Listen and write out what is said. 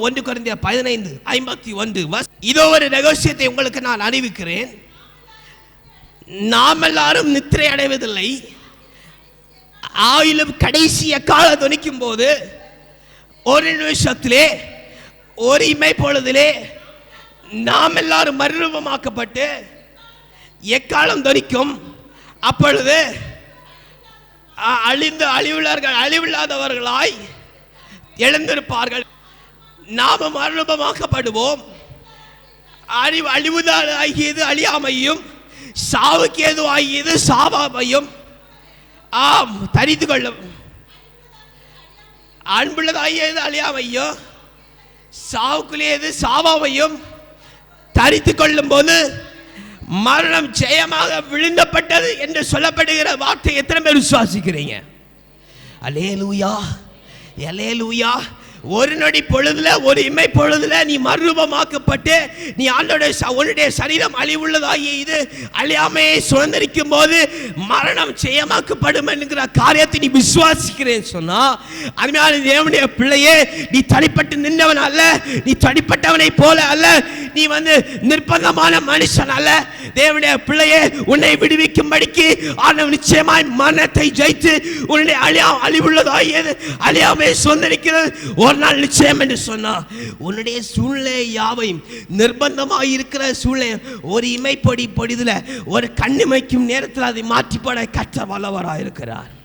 ஒன்று குறைந்த பதினைந்து ஐம்பத்தி ஒன்று இதோ ஒரு ரகசியத்தை உங்களுக்கு நான் அறிவிக்கிறேன். நாம் எல்லாரும் நித்திரை அடைவதில்லை. ஆயிலும் கடைசிய கால துணிக்கும் போது ஒரு நிமிஷத்திலே ஒரு இமை பொழுதிலே நாம் எல்லாரும் மறுரூபமாக்கப்பட்டு எக்காலம் துணிக்கும் அப்பொழுது அ- அழிந்து அழிவுள்ளார்கள் அழிவில்லாதவர்களாய் எழுந்திருப்பார்கள். நாம மரணபமாக்கப்படுவோம். அழிவு அழிவுதான் ஆகியது அழியாமையும் சாவுக்கு ஏது ஆகியது சாவாமையும். ஆம் தரித்து கொள்ளும். அன்புள்ளதாகியது அழியாமையும் சாவுக்குள்ளேது சாவாமையும் தரித்து கொள்ளும் போது மரணம் ஜெயமாக விழுந்தப்பட்டது என்று சொல்லப்படுகிற வார்த்தை எத்தனை பேர் விசுவாசிக்கிறீங்க? அலேலூயா எலேலூயா ஒரு நொடி பொழுதுல ஒரு இமை பொழுதுல நீ மறுரூபமாக்கப்பட்டு நீ ஆண்டோட உன்னுடைய சரீரம் அழிவுள்ளதாகிய இது அழியாமையை சுதந்திரிக்கும் போது மரணம் செய்யமாக்கப்படும் என்கிற காரியத்தை நீ விசுவாசிக்கிறேன் சொன்னா அருமையான தேவனுடைய பிள்ளையே நீ தனிப்பட்டு நின்றவன் அல்ல நீ தனிப்பட்டவனை போல அல்ல நீ வந்து நிர்பந்தமான மனுஷன் அல்ல. தேவனுடைய பிள்ளையே உன்னை விடுவிக்கும்படிக்கு ஆண்டவன் நிச்சயமாய் மரணத்தை ஜெயித்து உன்னுடைய அழியா அழிவுள்ளதாகியது அழியாமே சுதந்திரிக்கிறது. ஒரு நாள் நிச்சயம் என்று சொன்னா உன்னுடைய சூழ்நிலை யாவையும் நிர்பந்தமாக இருக்கிற சூழ்நிலை ஒரு இமைப்படி பொடி பொடிதுல ஒரு கண்ணிமைக்கும் நேரத்தில் அதை மாற்றிப்பட கற்ற வல்லவராக இருக்கிறார்